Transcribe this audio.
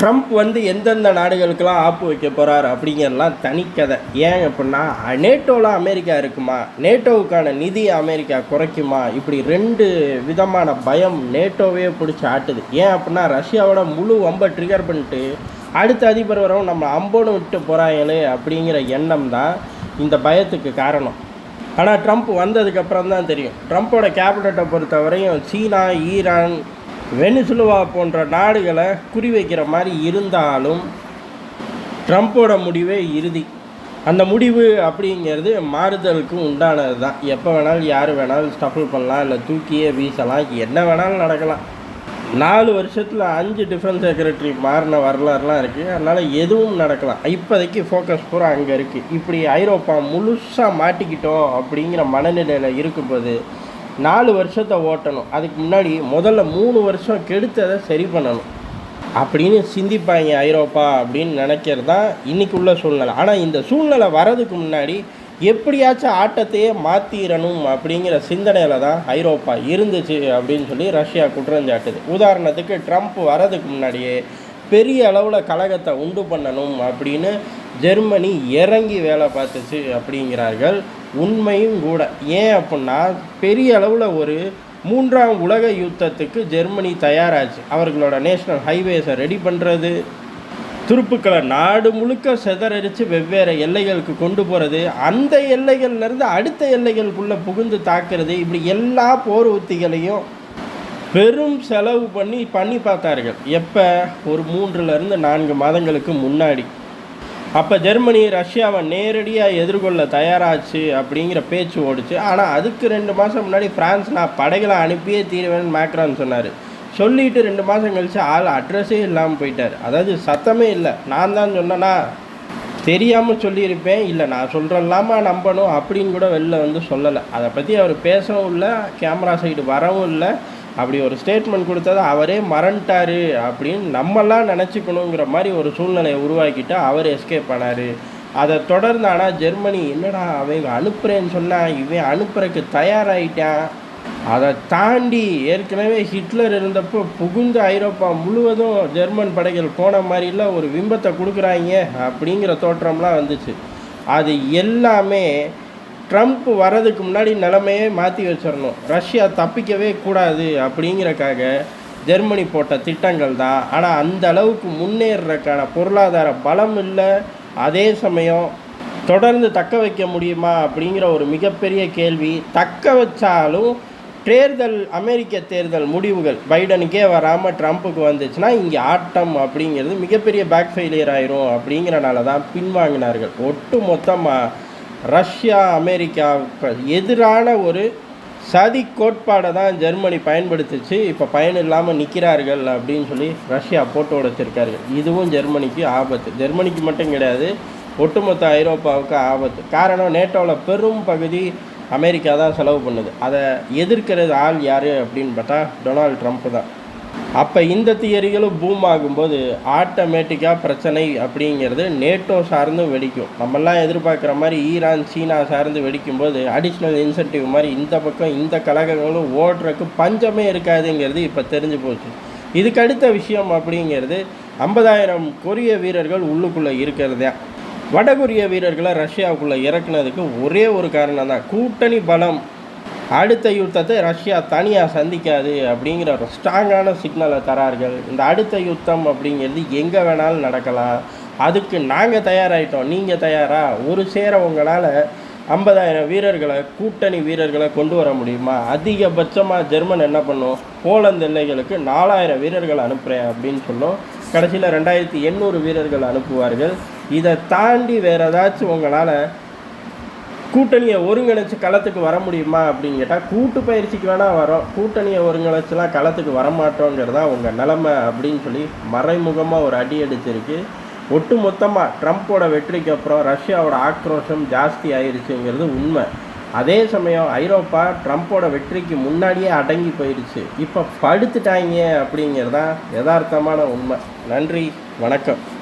Trump வந்து எந்தெந்த நாடுகளுக்கெல்லாம் ஆப்பு வைக்க போகிறார் அப்படிங்கிறலாம் தனிக்கதை ஏன் அப்படின்னா நேட்டோவில் அமெரிக்கா இருக்குமா? நேட்டோவுக்கான நிதி அமெரிக்கா குறைக்குமா? இப்படி ரெண்டு விதமான பயம் நேட்டோவே பிடிச்சி ஆட்டுது. ஏன் அப்படின்னா ரஷ்யாவோட முழு வம்பை ட்ரிகர் பண்ணிட்டு அடுத்த அதிபர் வரவும் நம்ம அம்போன்னு விட்டு போகிறாங்களே அப்படிங்கிற எண்ணம் தான் இந்த பயத்துக்கு காரணம். ஆனால் ட்ரம்ப் வந்ததுக்கப்புறம் தான் தெரியும். ட்ரம்ப்போட கேபினட்டை பொறுத்தவரையும் சீனா ஈரான் வெனிசுலுவா போன்ற நாடுகளை குறிவைக்கிற மாதிரி இருந்தாலும் ட்ரம்ப்போட முடிவே இறுதி. அந்த முடிவு அப்படிங்கிறது மாறுதலுக்கு உண்டானது தான். எப்போ வேணாலும் யார் வேணாலும் ஸ்டஃபிள் பண்ணலாம் இல்லை தூக்கியே வீசலாம் என்ன வேணாலும் நடக்கலாம். நாலு வருஷத்தில் அஞ்சு டிஃபென்ஸ் செக்ரட்டரி மாறின வரலாறுலாம் இருக்குது அதனால் எதுவும் நடக்கலாம். இப்போதைக்கு ஃபோக்கஸ் பூரா அங்கே இருக்குது இப்படி ஐரோப்பா முழுசாக மாட்டிக்கிட்டோம் அப்படிங்கிற மனநிலையில் இருக்கும்போது நாலு வருஷத்தை ஓட்டணும். அதுக்கு முன்னாடி முதல்ல மூணு வருஷம் கெடுத்ததை சரி பண்ணணும். அப்படின்னு சிந்திப்பாங்க ஐரோப்பா அப்படின்னு நினைக்கிறது தான் இன்றைக்கி உள்ள சூழ்நிலை. ஆனால் இந்த சூழ்நிலை வரதுக்கு முன்னாடி எப்படியாச்சும் ஆட்டத்தையே மாற்றிடணும் அப்படிங்கிற சிந்தனையில் தான் ஐரோப்பா இருந்துச்சு அப்படின்னு சொல்லி ரஷ்யா குற்றஞ்சாட்டுது உதாரணத்துக்கு ட்ரம்ப் வரதுக்கு முன்னாடியே பெரிய அளவில் கழகத்தை உண்டு பண்ணணும் அப்படின்னு ஜெர்மனி இறங்கி வேலை பார்த்துச்சு அப்படிங்கிறார்கள். உண்மையும் கூட. ஏன் அப்படின்னா பெரிய அளவில் ஒரு மூன்றாம் உலக யுத்தத்துக்கு ஜெர்மனி தயாராச்சு. அவர்களோட நேஷ்னல் ஹைவேஸை ரெடி பண்ணுறது துருப்புக்களை நாடு முழுக்க செதறடித்து வெவ்வேறு எல்லைகளுக்கு கொண்டு போகிறது அந்த எல்லைகள்லேருந்து அடுத்த எல்லைகளுக்குள்ளே புகுந்து தாக்குறது இப்படி எல்லா போர் உத்திகளையும் பெரும் செலவு பண்ணி பண்ணி பார்த்தார்கள். எப்போ? ஒரு மூன்றுலேருந்து நான்கு மாதங்களுக்கு முன்னாடி. அப்போ ஜெர்மனி ரஷ்யாவை நேரடியாக எதிர்கொள்ள தயாராச்சு அப்படிங்கிற பேச்சு ஓடிச்சு. ஆனால் அதுக்கு ரெண்டு மாதம் முன்னாடி ஃப்ரான்ஸ் நான் படைகளை அனுப்பியே தீருவேன்னு மேக்ரான் சொன்னார். சொல்லிட்டு ரெண்டு மாதம் கழிச்சு ஆள் அட்ரஸே இல்லாமல் போயிட்டார். அதாவது சத்தமே இல்லை. நான் தான் சொன்னேன்னா தெரியாமல் சொல்லியிருப்பேன். இல்லை நான் சொல்கிறல்லாமா நம்பணும் அப்படின்னு கூட வெளில வந்து சொல்லலை. அதை பற்றி அவர் பேசவும் இல்லை கேமரா சைடு வரவும் இல்லை. அப்படி ஒரு ஸ்டேட்மெண்ட் கொடுத்தது அவரே மறண்டாரு அப்படின்னு நம்மெல்லாம் நினச்சிக்கணுங்கிற மாதிரி ஒரு சூழ்நிலையை உருவாக்கிட்டு அவர் எஸ்கேப் பண்ணார் அதை தொடர்ந்து ஆனால் ஜெர்மனி என்னடா அவங்க அனுப்புகிறேன்னு சொன்னால் இவன் அனுப்புறக்கு தயாராகிட்டான் அதை தாண்டி ஏற்கனவே ஹிட்லர் இருந்தப்போ புகுந்த ஐரோப்பா முழுவதும் ஜெர்மன் படைகள் போன மாதிரிலாம் ஒரு விம்பத்தை கொடுக்குறாங்க அப்படிங்கிற தோற்றம்லாம் வந்துச்சு. அது எல்லாமே ட்ரம்ப் வரதுக்கு முன்னாடி நிலமையே மாற்றி வச்சிடணும். ரஷ்யா தப்பிக்கவே கூடாது அப்படிங்கிறக்காக ஜெர்மனி போட்ட திட்டங்கள் தான். ஆனால் அந்த அளவுக்கு முன்னேறதுக்கான பொருளாதார பலம் இல்லை. அதே சமயம் தொடர்ந்து தக்க வைக்க முடியுமா அப்படிங்கிற ஒரு மிகப்பெரிய கேள்வி. தக்க வச்சாலும் தேர்தல் அமெரிக்க தேர்தல் முடிவுகள் பைடனுக்கே வராமல் ட்ரம்ப்புக்கு வந்துச்சுன்னா இங்கே ஆட்டம் அப்படிங்கிறது மிகப்பெரிய பேக் ஃபெயிலியர் ஆயிரும் அப்படிங்கிறனால தான் பின்வாங்கினார்கள். ஒட்டு மொத்தமாக ரஷ்யா அமெரிக்காவுக்கு எதிரான ஒரு சதி கோட்பாடை தான் ஜெர்மனி பயன்படுத்துச்சு. இப்போ பயன் இல்லாமல் நிற்கிறார்கள் அப்படின்னு சொல்லி ரஷ்யா போட்டு எடுத்திருக்கார்கள் இதுவும் ஜெர்மனிக்கு ஆபத்து. ஜெர்மனிக்கு மட்டும் கிடையாது ஒட்டுமொத்த ஐரோப்பாவுக்கு ஆபத்து. காரணம் நேட்டோவில் பெரும் பகுதி அமெரிக்கா தான் செலவு பண்ணுது. அதை எதிர்க்கிறது ஆள் யார் அப்படின்னு பார்த்தா டொனால்ட் ட்ரம்ப் தான். அப்போ இந்த தியரிகளும் பூம் ஆகும்போது ஆட்டோமேட்டிக்காக பிரச்சனை அப்படிங்கிறது நேட்டோ சார்ந்து வெடிக்கும். நம்மெல்லாம் எதிர்பார்க்குற மாதிரி ஈரான் சீனா சார்ந்து வெடிக்கும்போது அடிஷ்னல் இன்சென்டிவ் மாதிரி இந்த பக்கம் இந்த கழகங்களும் ஓடுறக்கு பஞ்சமே இருக்காதுங்கிறது இப்போ தெரிஞ்சு போச்சு. இதுக்கு அடுத்த விஷயம் அப்படிங்கிறது ஐம்பதாயிரம் கொரிய வீரர்கள் உள்ளுக்குள்ளே இருக்கிறதே? வடகொரிய வீரர்களை ரஷ்யாவுக்குள்ளே இறக்குனதுக்கு ஒரே ஒரு காரணம் தான் கூட்டணி பலம் அடுத்த யுத்தத்தை ரஷ்யா தனியாக சந்திக்காது அப்படிங்கிற ஒரு ஸ்ட்ராங்கான சிக்னலை தரார்கள். இந்த அடுத்த யுத்தம் அப்படிங்கிறது எங்கே வேணாலும் நடக்கலாம். அதுக்கு நாங்கள் தயாராகிட்டோம் நீங்கள் தயாரா? ஒரு சேர உங்களால் ஐம்பதாயிரம் வீரர்களை கூட்டணி வீரர்களை கொண்டு வர முடியுமா? அதிகபட்சமாக ஜெர்மன் என்ன பண்ணும்? போலந்து எல்லைகளுக்கு நாலாயிரம் வீரர்கள் அனுப்புகிறேன் அப்படின்னு சொல்லும். கடைசியில் ரெண்டாயிரத்தி எண்ணூறு வீரர்கள் அனுப்புவார்கள். இதை தாண்டி வேறு ஏதாச்சும் உங்களால் கூட்டணியை ஒருங்கிணைச்சு களத்துக்கு வர முடியுமா அப்படின்னு கேட்டால் கூட்டு பயிற்சிக்கு வேணால் வரோம். கூட்டணியை ஒருங்கிணைச்சுலாம் களத்துக்கு வரமாட்டோங்கிறதா உங்கள் நிலமை அப்படின்னு சொல்லி மறைமுகமாக ஒரு அடி அடிச்சிருக்கு. ஒட்டு மொத்தமாக ட்ரம்ப்போட வெற்றிக்கு அப்புறம் ரஷ்யாவோட ஆக்ரோஷம் ஜாஸ்தி ஆயிருச்சுங்கிறது உண்மை. அதே சமயம் ஐரோப்பா ட்ரம்ப்போட வெற்றிக்கு முன்னாடியே அடங்கி போயிடுச்சு இப்போ படுத்துட்டாங்க அப்படிங்கிறதான் யதார்த்தமான உண்மை. நன்றி வணக்கம்.